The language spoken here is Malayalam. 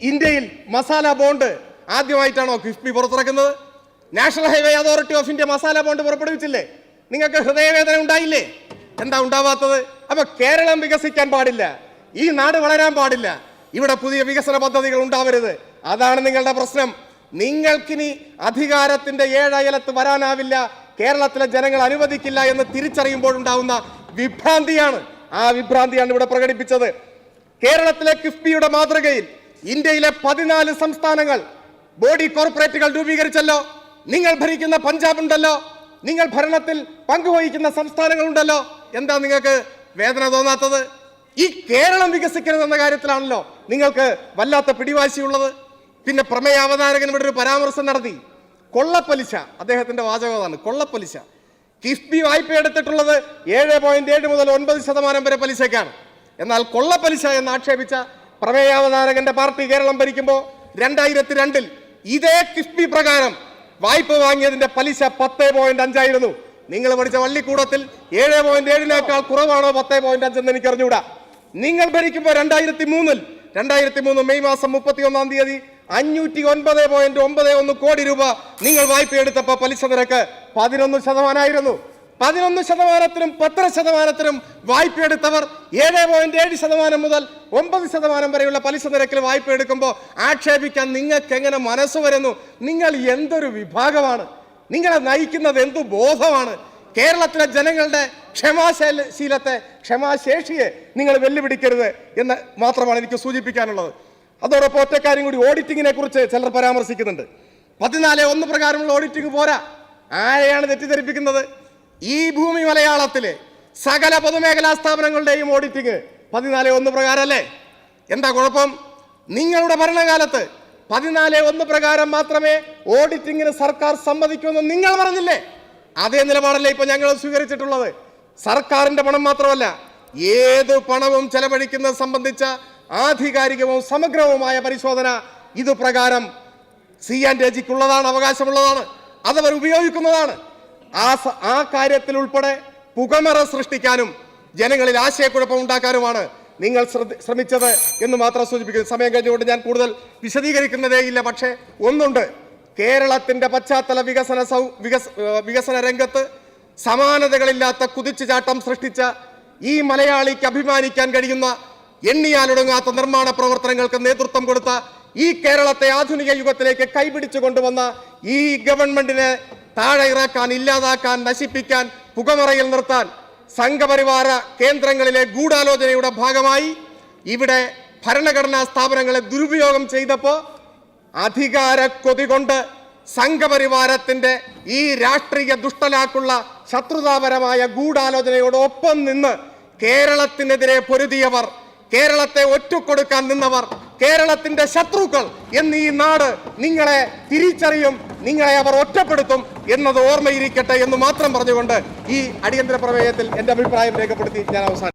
ഇന്ത്യയിൽ മസാല ബോണ്ട് ആദ്യമായിട്ടാണോ KIIFB പുറത്തിറക്കുന്നത്? National highway authority of India masala bond പുറപ്പെടുവിച്ചില്ലേ? നിങ്ങൾക്ക് ഹൃദയവേദന ഉണ്ടായില്ലേ? എന്താ ഉണ്ടാവാത്തത്? അപ്പൊ കേരളം വികസിക്കാൻ പാടില്ല. ഈ നാട് വളരാൻ പാടില്ല. ഇവിടെ പുതിയ വികസന പദ്ധതികൾ ഉണ്ടാവരുത്. അതാണ് നിങ്ങളുടെ പ്രശ്നം. നിങ്ങൾക്കിനി അധികാരത്തിന്റെ ഏഴയലത്ത് വരാനാവില്ല. കേരളത്തിലെ ജനങ്ങൾ അനുവദിക്കില്ല എന്ന് തിരിച്ചറിയുമ്പോഴുണ്ടാവുന്ന വിഭ്രാന്തിയാണ്. ആ വിഭ്രാന്തിയാണ് ഇവിടെ പ്രകടിപ്പിച്ചത്. കേരളത്തിലെ കിഫ്ബിയുടെ മാതൃകയിൽ ഇന്ത്യയിലെ പതിനാല് സംസ്ഥാനങ്ങൾ ബോഡി കോർപ്പറേറ്റുകൾ രൂപീകരിച്ചല്ലോ. നിങ്ങൾ ഭരിക്കുന്ന പഞ്ചാബ് ഉണ്ടല്ലോ. നിങ്ങൾ ഭരണത്തിൽ പങ്കുവഹിക്കുന്ന സംസ്ഥാനങ്ങളുണ്ടല്ലോ എന്താ നിങ്ങൾക്ക് വേദന തോന്നാത്തത്? ഈ കേരളം വികസിക്കരുതെന്ന കാര്യത്തിലാണല്ലോ നിങ്ങൾക്ക് വല്ലാത്ത പിടിവാശിയുള്ളത്. പിന്നെ പ്രമേയ അവതാരകൻ ഇവിടെ ഒരു പരാമർശം നടത്തി. കൊള്ളപ്പലിശ. അദ്ദേഹത്തിന്റെ വാചകമാണ് കൊള്ളപ്പലിശ. കിഫ്ബി വായ്പ എടുത്തിട്ടുള്ളത് ഏഴ് പോയിന്റ് ഏഴ് മുതൽ ഒൻപത് ശതമാനം വരെ പലിശയ്ക്കാണ്. എന്നാൽ കൊള്ളപ്പലിശ എന്ന് ആക്ഷേപിച്ച പ്രമേയാവതാരകന്റെ പാർട്ടി കേരളം ഭരിക്കുമ്പോൾ രണ്ടായിരത്തി രണ്ടിൽ ഇതേ കിഫ്ബി പ്രകാരം വായ്പ വാങ്ങിയതിന്റെ പലിശ പത്ത് പോയിന്റ് അഞ്ചായിരുന്നു. നിങ്ങൾ പഠിച്ച വള്ളിക്കൂടത്തിൽ ഏഴ് പോയിന്റ് ഏഴിനേക്കാൾ കുറവാണോ പത്ത് പോയിന്റ് അഞ്ചെന്ന് എനിക്ക് അറിഞ്ഞുകൂടാ നിങ്ങൾ ഭരിക്കുമ്പോൾ രണ്ടായിരത്തി മൂന്നിൽ രണ്ടായിരത്തി മൂന്ന് മെയ് മാസം മുപ്പത്തി ഒന്നാം തീയതി അഞ്ഞൂറ്റി ഒൻപത് പോയിന്റ് ഒമ്പത് ഒന്ന് കോടി രൂപ നിങ്ങൾ വായ്പ എടുത്തപ്പോൾ പലിശ നിരക്ക് പതിനൊന്ന് ശതമാനമായിരുന്നു പതിനൊന്ന് ശതമാനത്തിനും പത്തര ശതമാനത്തിനും വായ്പ എടുത്തവർ ഏഴ് പോയിന്റ് ഏഴ് ശതമാനം മുതൽ ഒമ്പത് ശതമാനം വരെയുള്ള പലിശ നിരക്കിൽ വായ്പ എടുക്കുമ്പോൾ ആക്ഷേപിക്കാൻ നിങ്ങൾക്ക് എങ്ങനെ മനസ്സ് വരുന്നു? നിങ്ങൾ എന്തൊരു വിഭാഗമാണ്? നിങ്ങളെ നയിക്കുന്നത് എന്തു ബോധമാണ്? കേരളത്തിലെ ജനങ്ങളുടെ ക്ഷമാശീലത്തെ ക്ഷമാശേഷിയെ നിങ്ങൾ വെല്ലുവിളിക്കരുത് എന്ന് മാത്രമാണ് എനിക്ക് സൂചിപ്പിക്കാനുള്ളത്. അതോടൊപ്പം ഒറ്റക്കാര്യം കൂടി ഓഡിറ്റിങ്ങിനെ കുറിച്ച് ചിലർ പരാമർശിക്കുന്നുണ്ട്. പതിനാല് ഒന്ന് പ്രകാരമുള്ള ഓഡിറ്റിംഗ് പോരാ. ആരെയാണ് തെറ്റിദ്ധരിപ്പിക്കുന്നത്? ഈ ഭൂമി മലയാളത്തിലെ സകല പൊതുമേഖലാ സ്ഥാപനങ്ങളുടെയും ഓഡിറ്റിങ് പതിനാല് ഒന്ന് പ്രകാരമല്ലേ എന്താ കുഴപ്പം? നിങ്ങളുടെ ഭരണകാലത്ത് പതിനാല് ഒന്ന് പ്രകാരം മാത്രമേ ഓഡിറ്റിങ്ങിന് സർക്കാർ സമ്മതിക്കുമെന്ന് നിങ്ങൾ പറഞ്ഞില്ലേ? അതേ നിലപാടല്ലേ ഇപ്പൊ ഞങ്ങൾ സ്വീകരിച്ചിട്ടുള്ളത്. സർക്കാരിന്റെ പണം മാത്രമല്ല ഏത് പണവും ചെലവഴിക്കുന്നത് സംബന്ധിച്ച ആധികാരികവും സമഗ്രവുമായ പരിശോധന ഇത് പ്രകാരം സി ആൻഡ് എജിക്കുള്ളതാണ് അവകാശമുള്ളതാണ് അതവർ ഉപയോഗിക്കുന്നതാണ്. ആ ആ കാര്യത്തിൽ ഉൾപ്പെടെ പുകമറ സൃഷ്ടിക്കാനും ജനങ്ങളിൽ ആശയക്കുഴപ്പം ഉണ്ടാക്കാനുമാണ് നിങ്ങൾ ശ്രമിച്ചത് എന്ന് മാത്രം സൂചിപ്പിക്കുന്നു. സമയം കഴിഞ്ഞുകൊണ്ട് ഞാൻ കൂടുതൽ വിശദീകരിക്കുന്നതേ ഇല്ല പക്ഷേ ഒന്നുണ്ട്. കേരളത്തിന്റെ പശ്ചാത്തല വികസന സൗ വികസ വികസന രംഗത്ത് സമാനതകളില്ലാത്ത കുതിച്ചുചാട്ടം സൃഷ്ടിച്ച ഈ മലയാളിക്ക് അഭിമാനിക്കാൻ കഴിയുന്ന എണ്ണിയാലൊടുങ്ങാത്ത നിർമ്മാണ പ്രവർത്തനങ്ങൾക്ക് നേതൃത്വം കൊടുത്ത ഈ കേരളത്തെ ആധുനിക യുഗത്തിലേക്ക് കൈപിടിച്ചു കൊണ്ടുവന്ന ഈ ഗവൺമെന്റിനെ താഴെ ഇറക്കാൻ ഇല്ലാതാക്കാൻ നശിപ്പിക്കാൻ പുകമറയിൽ നിർത്താൻ സംഘപരിവാര കേന്ദ്രങ്ങളിലെ ഗൂഢാലോചനയുടെ ഭാഗമായി ഇവിടെ ഭരണഘടനാ സ്ഥാപനങ്ങളെ ദുരുപയോഗം ചെയ്തപ്പോൾ അധികാര കൊതി കൊണ്ട് സംഘപരിവാരത്തിന്റെ ഈ രാഷ്ട്രീയ ദുഷ്ടലാക്കുള്ള ശത്രുതാപരമായ ഗൂഢാലോചനയോടൊപ്പം നിന്ന് കേരളത്തിനെതിരെ പൊരുതിയവർ കേരളത്തെ ഒറ്റുകൊടുക്കാൻ നിന്നവർ കേരളത്തിന്റെ ശത്രുക്കൾ എന്ന് ഈ നാട് നിങ്ങളെ തിരിച്ചറിയും നിങ്ങളെ അവർ ഒറ്റപ്പെടുത്തും എന്നത് ഓർമ്മയിരിക്കട്ടെ എന്ന് മാത്രം പറഞ്ഞുകൊണ്ട് ഈ അടിയന്തര പ്രമേയത്തിൽ എന്റെ അഭിപ്രായം രേഖപ്പെടുത്തി ഞാൻ അവസാനം